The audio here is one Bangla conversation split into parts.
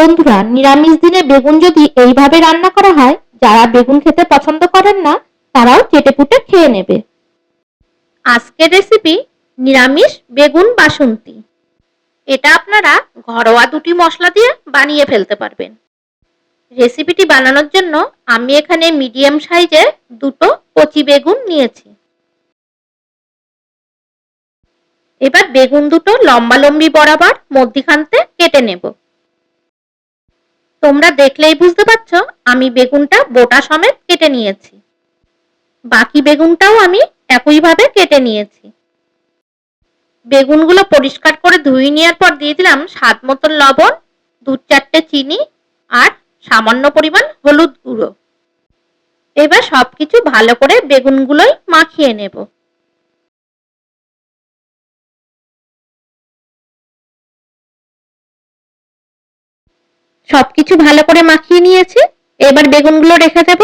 বন্ধুরা, নিরামিষ দিনে বেগুন যদি এইভাবে রান্না করা হয়, যারা বেগুন খেতে পছন্দ করেন না, তারাও চেটেপুটে খেয়ে নেবে। আজকের রেসিপি নিরামিষ বেগুন বাসন্তী। এটা আপনারা ঘরোয়া দুটি মশলা দিয়ে বানিয়ে ফেলতে পারবেন। রেসিপিটি বানানোর জন্য আমি এখানে মিডিয়াম সাইজের দুটো কচি বেগুন নিয়েছি। এবার বেগুন দুটো লম্বা লম্বি বরাবর মধ্যিখানতে কেটে নেব। তোমরা দেখলেই বুঝতে পারছ, আমি বেগুনটা বোটা সমেত কেটে নিয়েছি। বাকি বেগুনটাও আমি একইভাবে কেটে নিয়েছি। বেগুনগুলো পরিষ্কার করে ধুয়ে নেওয়ার পর দিয়ে দিলাম স্বাদ মতন লবণ, দু চারটে চিনি আর সামান্য পরিমাণ হলুদ গুঁড়ো। এবার সবকিছু ভালো করে বেগুনগুলোই মাখিয়ে নেব। সবকিছু ভালো করে মাখিয়ে নিয়েছি। এবার বেগুনগুলো রেখে দেব।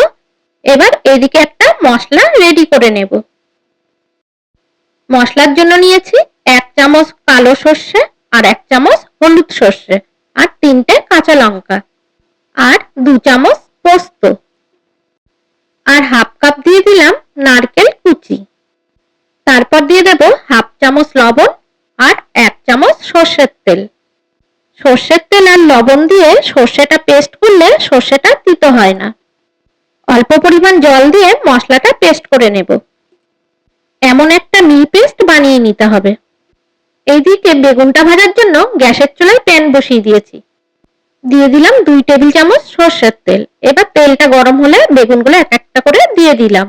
এবার এদিকে একটা মশলা রেডি করে নেব। মশলার জন্য নিয়েছি এক চামচ কালো সর্ষে আর এক চামচ হলুদ সর্ষে আর তিনটে কাঁচা লঙ্কা আর দু চামচ পোস্ত আর হাফ কাপ দিয়ে দিলাম নারকেল কুচি। তারপর দিয়ে দেব হাফ চামচ লবণ আর এক চামচ সর্ষের তেল। সর্ষের তেল আর লবণ দিয়ে সর্ষেটা পেস্ট করলে সর্ষেটা তিতো হয় না। অল্প পরিমাণ জল দিয়ে মশলাটা পেস্ট করে নেব। এমন একটা মি পেস্ট বানিয়ে নিতে হবে। এইদিকে বেগুনটা ভাজার জন্য গ্যাসের চুলায় প্যান বসিয়ে দিয়েছি। দিয়ে দিলাম দুই টেবিল চামচ সর্ষের তেল। এবার তেলটা গরম হলে বেগুনগুলো এক একটা করে দিয়ে দিলাম।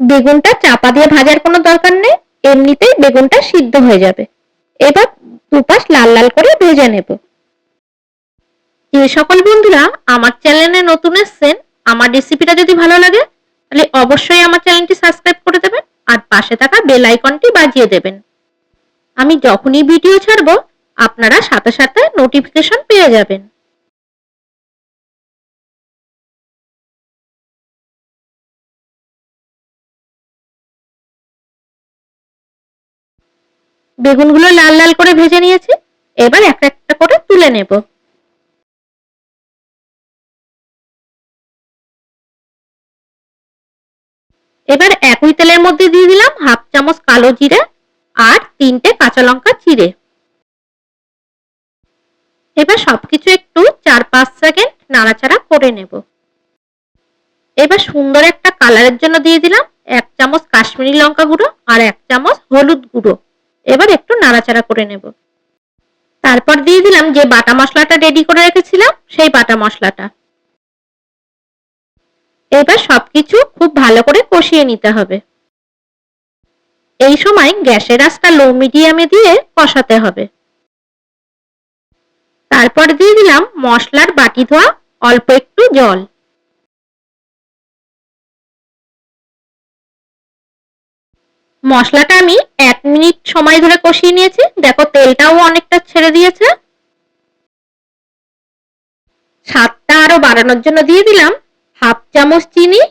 বেগুনটা চাপা দিয়ে ভাজার কোনো দরকার নেই। এমনিতেই বেগুনটা সিদ্ধ হয়ে যাবে। এবার দুপাশ লাল লাল করে ভেজে নেব। যে সকল বন্ধুরা, আমার চ্যানেলে নতুন এসছেন, আমার রেসিপিটা যদি ভালো লাগে, তাহলে অবশ্যই আমার চ্যানেলটি সাবস্ক্রাইব করে দেবেন আর পাশে থাকা বেল আইকনটি বাজিয়ে দেবেন। আমি যখনই ভিডিও ছাড়ব, আপনারা সাথে সাথে নোটিফিকেশন পেয়ে যাবেন। বেগুনগুলো লাল লাল করে ভেজে নিয়েছি। এবার একটা একটা করে তুলে নেব। এবার একই তেলের মধ্যে দিয়ে দিলাম হাফ চামচ কালো জিরে আর তিনটে কাঁচা লঙ্কা চিড়ে। এবার সবকিছু একটু চার পাঁচ সেকেন্ড নাড়াচাড়া করে নেব। এবার সুন্দর একটা কালারের জন্য দিয়ে দিলাম এক চামচ কাশ্মীরি লঙ্কা গুঁড়ো আর এক চামচ হলুদ গুঁড়ো। এবার একটু নাড়াচাড়া করে নেব। তারপর দিয়ে দিলাম যে বাটা মশলাটা রেডি করে রেখেছিলাম, সেই বাটা মশলাটা। এবার সবকিছু খুব ভালো করে কষিয়ে নিতে হবে। এই সময় গ্যাসের আঁচটা লো মিডিয়ামে দিয়ে কষাতে হবে। তারপর দিয়ে দিলাম মশলার বাটি ধোয়া, অল্প একটু জল। মশলাটা আমি এক মিনিট সময় ধরে কষিয়ে নিয়েছি। দেখো, তেলটাও অনেকটা ছেড়ে দিয়েছে। স্বাদটা আরও বাড়ানোর জন্য দিয়ে দিলাম হাফ চামচ চিনি।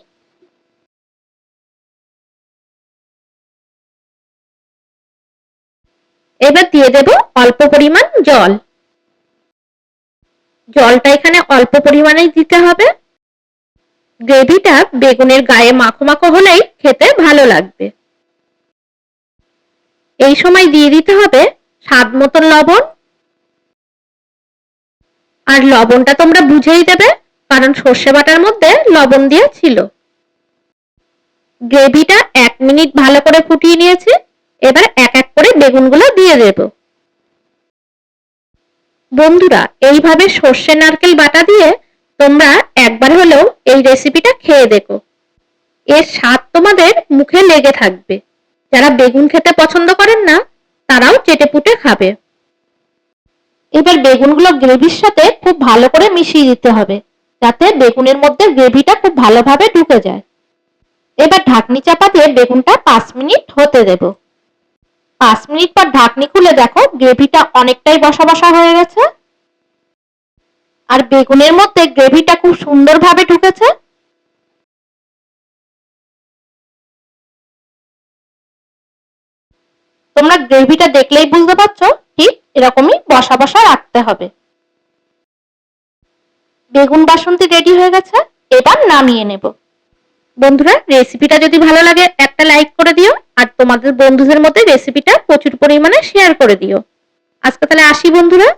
এবার দিয়ে দেব অল্প পরিমাণ জল। জলটা এখানে অল্প পরিমাণেই দিতে হবে। গ্রেভিটা বেগুনের গায়ে মাখো মাখো হলেই খেতে ভালো লাগবে। এই সময় দিয়ে দিতে হবে স্বাদ মতন লবণ। আর লবণটা তোমরা বুঝেই দেবে, কারণ সর্ষে বাটার মধ্যে লবণ দিয়ে ছিল। গ্রেভিটা এক মিনিট ভালো করে ফুটিয়ে নিয়েছি, এবার এক এক করে বেগুনগুলো দিয়ে দেব। বন্ধুরা, এইভাবে সর্ষে নারকেল বাটা দিয়ে তোমরা একবার হলেও এই রেসিপিটা খেয়ে দেখো। এর স্বাদ তোমাদের মুখে লেগে থাকবে। যারা বেগুন খেতে পছন্দ করেন না, তারাও চেটে পুটে খাবে। এবার বেগুনগুলো গ্রেভির সাথে খুব ভালো করে মিশিয়ে দিতে হবে, যাতে বেগুনের মধ্যে গ্রেভিটা খুব ভালোভাবে ঢুকে যায়। এবার ঢাকনি চাপা দিয়ে বেগুনটা পাঁচ মিনিট হতে দেব। পাঁচ মিনিট পর ঢাকনি খুলে দেখো, গ্রেভিটা অনেকটাই বসা বসা হয়ে গেছে। আর বেগুনের মধ্যে গ্রেভিটা খুব সুন্দরভাবে ঢুকেছে। তোমরা গ্রেভিটা দেখলেই বুঝতে পারছ, ঠিক এরকমই বসা বসা রাখতে হবে। বেগুন বাসন্তী রেডি হয়ে গেছে, এবার নামিয়ে নেব। বন্ধুরা রেসিপিটা যদি ভালো লাগে, একটা লাইক করে দিও, আর তোমাদের বন্ধুদের মধ্যে রেসিপিটা প্রচুর পরিমাণে শেয়ার করে দিও। আজকে তাহলে আসি বন্ধুরা।